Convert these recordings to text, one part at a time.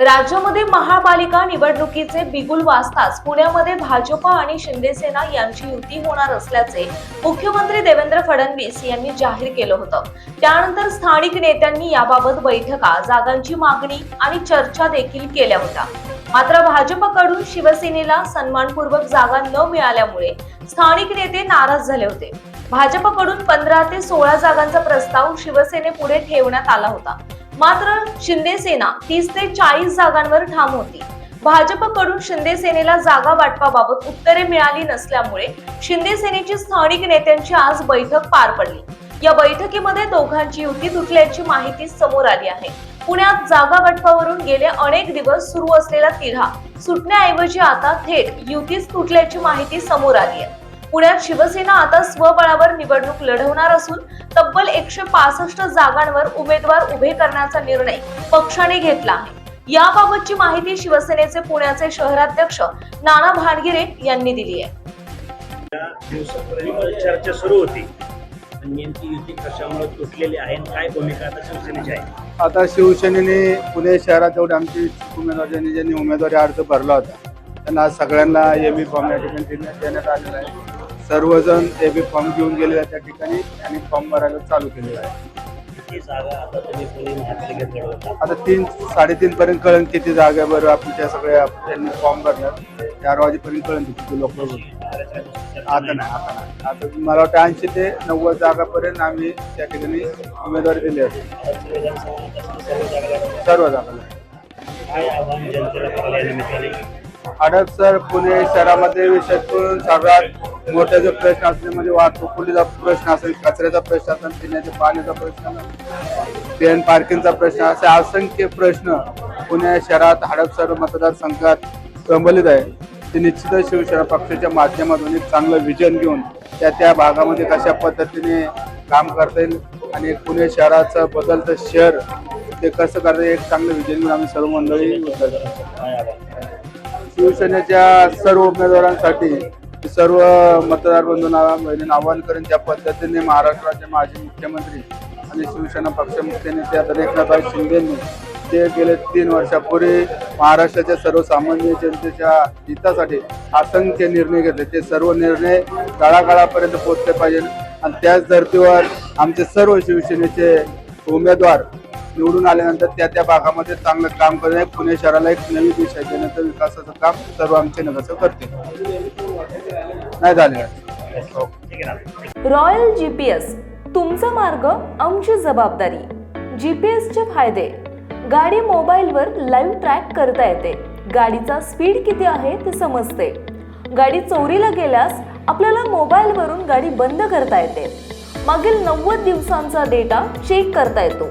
राज्यामध्ये महापालिका निवडणुकीचे बिगुल वाजताच पुण्यामध्ये भाजपा आणि शिंदेसेना यांची युती होणार असल्याचे मुख्यमंत्री देवेंद्र फडणवीस यांनी जाहीर केलं होतं. त्यानंतर स्थानिक नेत्यांनी याबाबत बैठका जागांची मागणी आणि चर्चा देखील केल्या होत्या. मात्र भाजपकडून शिवसेनेला सन्मानपूर्वक जागा न मिळाल्यामुळे स्थानिक नेते नाराज झाले होते. भाजपकडून पंधरा ते सोळा जागांचा प्रस्ताव शिवसेनेपुढे ठेवण्यात आला होता. मात्र शिंदे सेना तीस ते चाळीस जागांवर ठाम होती. भाजपकडून शिंदे सेनेला जागा वाटपाबाबत उत्तरे मिळाली नसल्यामुळे शिंदे सेनेची स्थानिक नेत्यांची आज बैठक पार पडली. या बैठकीमध्ये दोघांची युती तुटल्याची माहिती समोर आली आहे. पुण्यात जागा वाटपावरून गेले अनेक दिवस सुरू असलेला तिढा सुटण्याऐवजी आता थेट युतीच तुटल्याची माहिती समोर आली आहे. पुण्यात शिवसेना आता स्वबळावर निवडणूक लढवणार असून तब्बल एकशे पासष्ट जागांवर उमेदवार उभे करण्याचा निर्णय पक्षाने घेतला आहे. याबाबतची माहिती शिवसेनेचे पुण्याचे शहराध्यक्ष नाना भानगिरे यांनी दिली आहे. चर्चा सुरू होती. पण नेमकी युती कशामुळे तुटलेली आहे आणि काय भूमिका आता शिवसेनेची आहे? आता शिवसेनेने पुणे शहरात जेवढे आमचे उमेदवार ज्यांनी ज्यांनी उमेदवारी अर्ज भरला होता त्यांना सगळ्यांना ए बी फॉर्म या ठिकाणी देण्यात देण्यात आलेला आहे. सर्वजण ए बी फॉर्म घेऊन गेलेले आहेत त्या ठिकाणी आणि फॉर्म भरायला चालू केलेला आहे. किती जागा आता तुम्ही पुणे महापालिकेत लढवता? आता तीन साडेतीन पर्यंत कळण किती जागा आहे बरं आपण त्या सगळ्या त्यांनी फॉर्म भरणार चार वाजेपर्यंत कळण किती लोक आता नाही आता नाही. आता मला वाटतं ऐंशी ते नव्वद जागापर्यंत आम्ही त्या ठिकाणी उमेदवारी दिली आहे. सर्व जागा काय आव्हान जनतेला करायला या निमित्ताने हडपसर पुणे शहरामध्ये विशेष करून सर्वात मोठा जो प्रश्न असेल म्हणजे वाहतूक पुलीचा प्रश्न असेल कचऱ्याचा प्रश्न असेल पिण्याच्या पाण्याचा प्रश्न पेन पार्किंगचा प्रश्न असे असंख्य प्रश्न पुणे शहरात हडपसर मतदारसंघात प्रबलित आहे. ते निश्चितच शिवसेना पक्षाच्या माध्यमातून एक चांगलं विजन घेऊन त्या त्या भागामध्ये कशा पद्धतीने काम करता येईल आणि पुणे शहराचं बदलतं शहर ते कसं करता येईल एक चांगलं विजन घेऊन आम्ही सर्व मंडळी शिवसेनेच्या सर्व उमेदवारांसाठी सर्व मतदार बंधूंना बहिणींना आवाहन करेन ज्या पद्धतीने महाराष्ट्राचे माजी मुख्यमंत्री आणि शिवसेना पक्षमुख्य नेते आता एकनाथराव शिंदेंनी ते गेले तीन वर्षापूर्वी महाराष्ट्राच्या सर्वसामान्य जनतेच्या हितासाठी असंख्य निर्णय घेतले. ते सर्व निर्णय काळाकाळापर्यंत पोहोचले पाहिजे. आणि त्याच धर्तीवर आमचे सर्व शिवसेनेचे उमेदवार निवडून आल्यानंतर त्या त्या भागामध्ये चांगलं काम करणे पुणे शहराला एक नवी दिशा देण्याचं विकासाचं काम सर्व आमचे नगरसेवक करते नाही झाले रॉयल जीपीएस तुमचा मार्ग आमची जबाबदारी. जीपीएसचे फायदे. गाडी मोबाईलवर लाईव्ह ट्रॅक करता येते. गाडीचा स्पीड किती आहे ते समजते. गाडी चोरीला गेल्यास आपल्याला मोबाईलवरून गाडी बंद करता येते. मागील नव्वद दिवसांचा डेटा चेक करता येतो.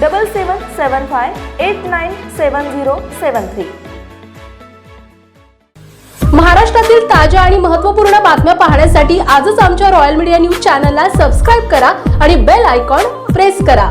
double seven seven five eight nine seven zero seven three महाराष्ट्रातील ताज्या आणि महत्त्वपूर्ण बातम्या पाहण्यासाठी आजच आमच्या रॉयल मीडिया न्यूज चॅनलला सबस्क्राईब करा आणि बेल आयकॉन प्रेस करा.